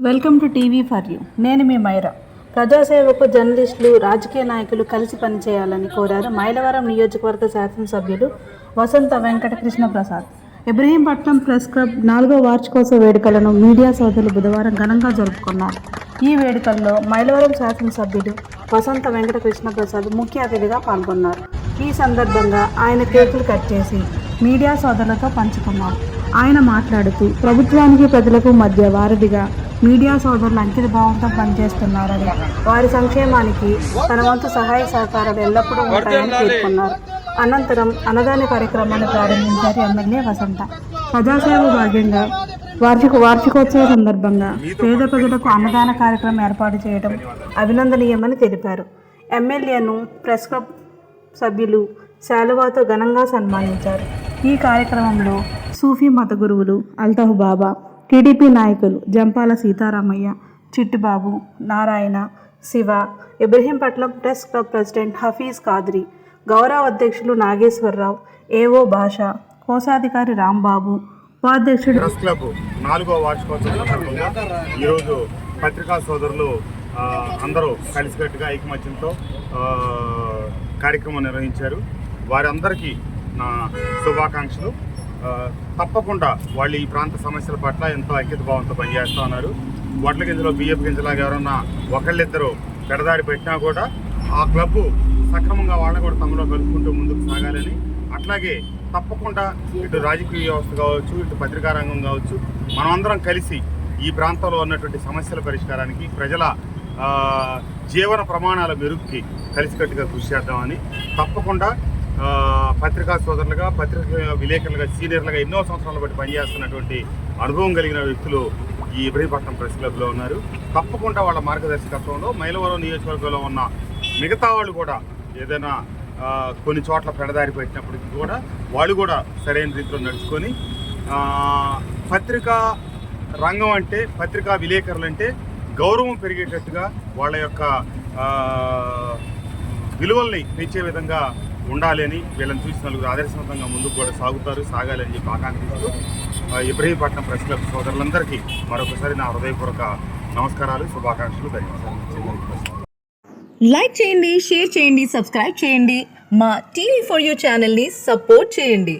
Welcome to TV for you. నేను మీ మైరా. ప్రజాసేవకు జర్నలిస్టులు రాజకీయ నాయకులు కలిసి పనిచేయాలని కోరారు మైలవరం నియోజకవర్గ శాసనసభ్యులు వసంత వెంకటకృష్ణ ప్రసాద్. ఇబ్రహీంపట్నం ప్రెస్ క్లబ్ నాలుగో వార్షికోత్సవ వేడుకలను మీడియా సోదరులు బుధవారం ఘనంగా జరుపుకున్నారు. ఈ వేడుకల్లో మైలవరం శాసనసభ్యుడు వసంత వెంకటకృష్ణ ప్రసాద్ ముఖ్య అతిథిగా పాల్గొన్నారు. ఈ సందర్భంగా ఆయన కేకులు కట్ చేసి మీడియా సోదరులతో పంచుకున్నారు. ఆయన మాట్లాడుతూ ప్రభుత్వానికి ప్రజలకు మధ్య వారధిగా మీడియా సోదరులు అంకిత భావంతో పనిచేస్తున్నారని వారి సంక్షేమానికి తన వంతు సహాయ సహకారాలు ఎల్లప్పుడూ ఉంటాయని పేర్కొన్నారు. అనంతరం అన్నదాన కార్యక్రమాన్ని ప్రారంభించారు ఎమ్మెల్యే వసంత. ప్రజాసేవ భాగ్యంగా వార్షిక వార్షికోత్సవ సందర్భంగా పేద ప్రజలకు అన్నదాన కార్యక్రమం ఏర్పాటు చేయడం అభినందనీయమని తెలిపారు. ఎమ్మెల్యేను ప్రెస్ క్లబ్ సభ్యులు శాలువాతో ఘనంగా సన్మానించారు. ఈ కార్యక్రమంలో సూఫీ మత గురువులు అల్తహు బాబా టీడీపీ నాయకులు Jampala Sitaramaiah Chittubabu Narayana Siva Ibrahimpatnam press club president Hafeez Qadri గౌరవ అధ్యక్షులు నాగేశ్వరరావు ఏవో భాష కోశాధికారి రాంబాబు ఉపాధ్యక్షుడు ప్రెస్ క్లబ్ నాలుగో వార్షికోత్సవం ఈరోజు పత్రికా సోదరులు అందరూ కలిసికట్టుగా ఐకమత్యంతో కార్యక్రమం నిర్వహించారు. వారందరికీ నా శుభాకాంక్షలు. తప్పకుండా వాళ్ళు ఈ ప్రాంత సమస్యల పట్ల ఎంతో ఐక్యత భావంతో పనిచేస్తూ ఉన్నారు. వడ్ల గింజలో బియ్యపు గింజలాగా ఎవరన్నా ఒకళ్ళిద్దరు పెడదారి పెట్టినా కూడా ఆ క్లబ్ సక్రమంగా వాళ్ళని కూడా తమలో కలుపుకుంటూ ముందుకు సాగాలని. అట్లాగే తప్పకుండా ఇటు రాజకీయ వ్యవస్థ కావచ్చు ఇటు పత్రికా రంగం కావచ్చు మనమందరం కలిసి ఈ ప్రాంతంలో ఉన్నటువంటి సమస్యల పరిష్కారానికి ప్రజల జీవన ప్రమాణాల మెరుగుకి కలిసికట్టుగా కృషి చేద్దామని తప్పకుండా పత్రికా సోదరులుగా పత్రిక విలేకరులుగా సీనియర్లుగా ఎన్నో సంవత్సరాల బట్టి పనిచేస్తున్నటువంటి అనుభవం కలిగిన వ్యక్తులు ఈ ఇబ్రహీపట్నం ప్రెస్ క్లబ్లో ఉన్నారు. తప్పకుండా వాళ్ళ మార్గదర్శకత్వంలో మైలవరం నియోజకవర్గంలో ఉన్న మిగతా వాళ్ళు కూడా ఏదైనా కొన్ని చోట్ల పెడదారి పెట్టినప్పటికీ కూడా వాళ్ళు కూడా సరైన రీతిలో నడుచుకొని పత్రికా రంగం అంటే పత్రికా విలేకరులు అంటే గౌరవం పెరిగేటట్టుగా వాళ్ళ యొక్క విలువల్ని పెంచే విధంగా ఉండాలి అని వీళ్ళని చూసి నలుగురు ఆదర్శవంతంగా ముందుకు కూడా సాగుతారు సాగాలని చెప్పి ఆకాంక్షిస్తూ ఇబ్రహీంపట్నం ప్రెస్ క్లబ్ సోదరులందరికీ మరొకసారి నా హృదయపూర్వక నమస్కారాలు శుభాకాంక్షలు ధన్యవాదాలు. లైక్ చేయండి షేర్ చేయండి సబ్స్క్రైబ్ చేయండి. మా టీవీ ఫర్ యూ ఛానల్ని సపోర్ట్ చేయండి.